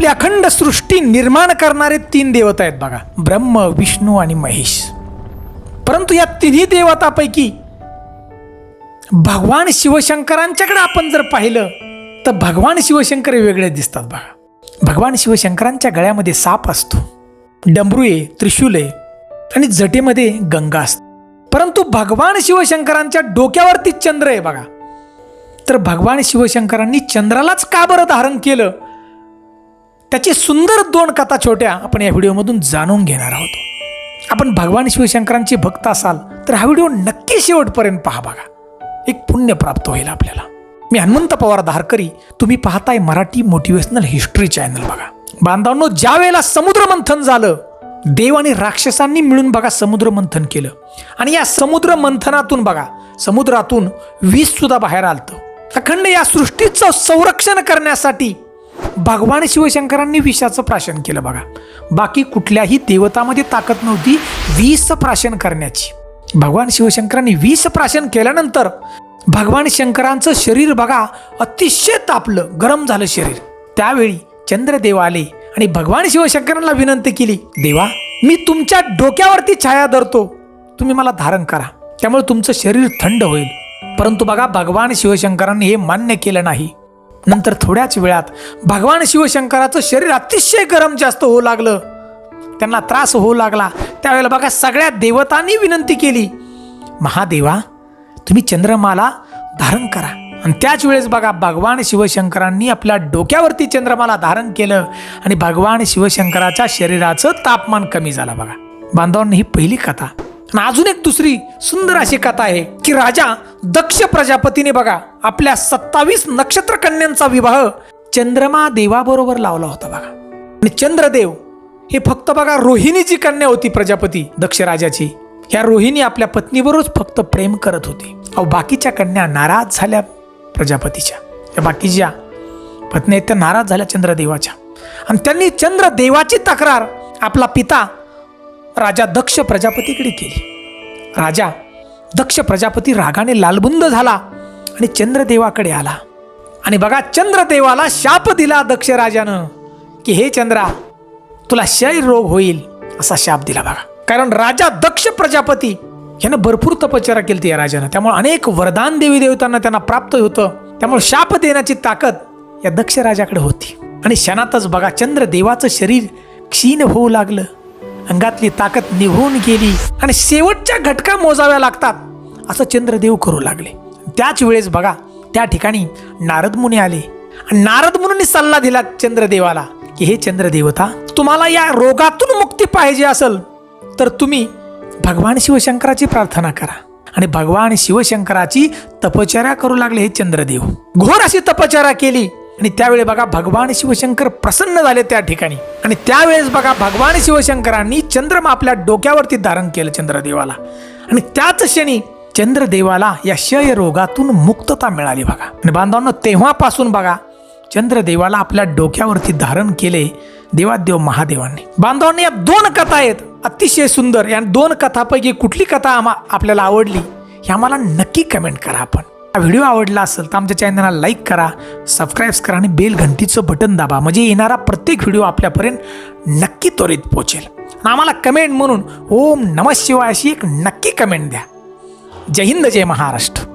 आपली अखंड सृष्टी निर्माण करणारे तीन देवता आहेत बघा. ब्रह्म विष्णू आणि महेश. परंतु या तिन्ही देवतापैकी भगवान शिवशंकरांच्याकडे आपण जर पाहिलं तर भगवान शिवशंकर हे वेगळे दिसतात बघा. भगवान शिवशंकरांच्या गळ्यामध्ये साप असतो डमरू आहे त्रिशूल आहे आणि जटेमध्ये गंगा असते. परंतु भगवान शिवशंकरांच्या डोक्यावरती चंद्र आहे बघा. तर भगवान शिवशंकरांनी चंद्रालाच का बरं धारण केलं? त्याची सुंदर दोन कथा छोट्या आपण या व्हिडिओमधून जाणून घेणार आहोत. आपण भगवान शिवशंकरांचे भक्त असाल तर हा व्हिडिओ नक्की शेवटपर्यंत पहा बघा. एक पुण्य प्राप्त होईल आपल्याला. मी हनुमंत पवार धारकरी तुम्ही पाहताय मराठी मोटिवेशनल हिस्ट्री चॅनल बघा. बांधवांनो ज्या वेळेला समुद्र मंथन झालं देव आणि राक्षसांनी मिळून बघा समुद्र मंथन केलं. आणि या समुद्र मंथनातून बघा समुद्रातून वीज सुद्धा बाहेर आलतं. अखंड या सृष्टीचं संरक्षण करण्यासाठी भगवान शिवशंकरांनी विषाचं प्राशन केलं बघा. बाकी कुठल्याही देवतामध्ये ताकद नव्हती विष प्राशन करण्याची. भगवान शिवशंकरांनी विष प्राशन केल्यानंतर भगवान शंकरांचं शरीर बघा अतिशय तापलं गरम झालं शरीर. त्यावेळी चंद्रदेव आले आणि भगवान शिवशंकरांना विनंती केली देवा मी तुमच्या डोक्यावरती छाया धरतो. तुम्ही मला धारण करा. त्यामुळे तुमचं शरीर थंड होईल. परंतु बघा भगवान शिवशंकरांनी हे मान्य केलं नाही. नंतर थोड्याच वेळात भगवान शिवशंकराचं शरीर अतिशय गरम जास्त होऊ लागलं. त्यांना त्रास होऊ लागला. त्यावेळेला बघा सगळ्या देवतांनी विनंती केली. महादेवा तुम्ही चंद्रमाला धारण करा. आणि त्याच वेळेस बघा भगवान शिवशंकरांनी आपल्या डोक्यावरती चंद्रमाला धारण केलं आणि भगवान शिवशंकराच्या शरीराचं तापमान कमी झालं बघा. बांधवांनी ही पहिली कथा अजून एक दुसरी सुंदर अशी कथा आहे की राजा दक्ष प्रजापतीने बघा आपल्या सत्तावीस नक्षत्र कन्यांचा विवाह चंद्रमा देवाबरोबर लावला होता बघा. आणि चंद्रदेव हे फक्त बघा रोहिणीची कन्या होती प्रजापती दक्ष राजाची. ह्या रोहिणी आपल्या पत्नीबरोबरच फक्त प्रेम करत होती. अहो बाकीच्या कन्या नाराज झाल्या प्रजापतीच्या. या बाकीच्या पत्नी आहेत त्या नाराज झाल्या चंद्रदेवाच्या. आणि त्यांनी चंद्रदेवाची तक्रार आपला पिता राजा दक्ष प्रजापतीकडे केली राजा दक्ष प्रजापती रागाने लालबुंद झाला आणि चंद्रदेवाकडे आला. आणि बघा चंद्रदेवाला शाप दिला दक्ष राजानं की हे चंद्रा तुला क्षय रोग होईल असा शाप दिला बघा. कारण राजा दक्ष प्रजापती यानं भरपूर तपश्चर्या केली या राजानं. त्यामुळे अनेक वरदान देवी देवतांना त्यांना प्राप्त होतं. त्यामुळे शाप देण्याची ताकद या दक्ष राजाकडे होती. आणि क्षणातच बघा चंद्रदेवाचं शरीर क्षीण होऊ लागलं. अंगातली ताकद निघून गेली आणि शेवटच्या घटका मोजाव्या लागतात असं चंद्रदेव करू लागले. त्याच वेळेस बघा त्या ठिकाणी नारद मुनी आले. आणि नारद मुनी सल्ला दिला चंद्रदेवाला की हे चंद्रदेवता तुम्हाला या रोगातून मुक्ती पाहिजे असेल तर तुम्ही भगवान शिवशंकराची प्रार्थना करा. आणि भगवान शिवशंकराची तपश्चर्या करू लागले हे चंद्रदेव. घोर अशी तपचर्या केली. आणि त्यावेळी बघा भगवान शिवशंकर प्रसन्न झाले त्या ठिकाणी. आणि त्यावेळेस बघा भगवान शिवशंकरांनी चंद्रमा आपल्या डोक्यावरती धारण केलं चंद्रदेवाला. आणि त्याच क्षणी चंद्रदेवाला या क्षय रोगातून मुक्तता मिळाली बघा. आणि बांधवांनो तेव्हापासून बघा चंद्रदेवाला आपल्या डोक्यावरती धारण केले देवादेव महादेवांनी. बांधवांनी या दोन कथा आहेत. अतिशय सुंदर. या दोन कथापैकी कुठली कथा आम्हा आपल्याला आवडली हे आम्हाला नक्की कमेंट करा आपण. हा व्हिडिओ आवडला असेल तर आमच्या चॅनलला लाईक करा सबस्क्राईब करा आणि बेल घंटीचं बटन दाबा. म्हणजे येणारा प्रत्येक व्हिडिओ आपल्यापर्यंत नक्की त्वरित पोहोचेल. आम्हाला कमेंट म्हणून ओम नमः शिवाय अशी एक नक्की कमेंट द्या. जय हिंद जय महाराष्ट्र.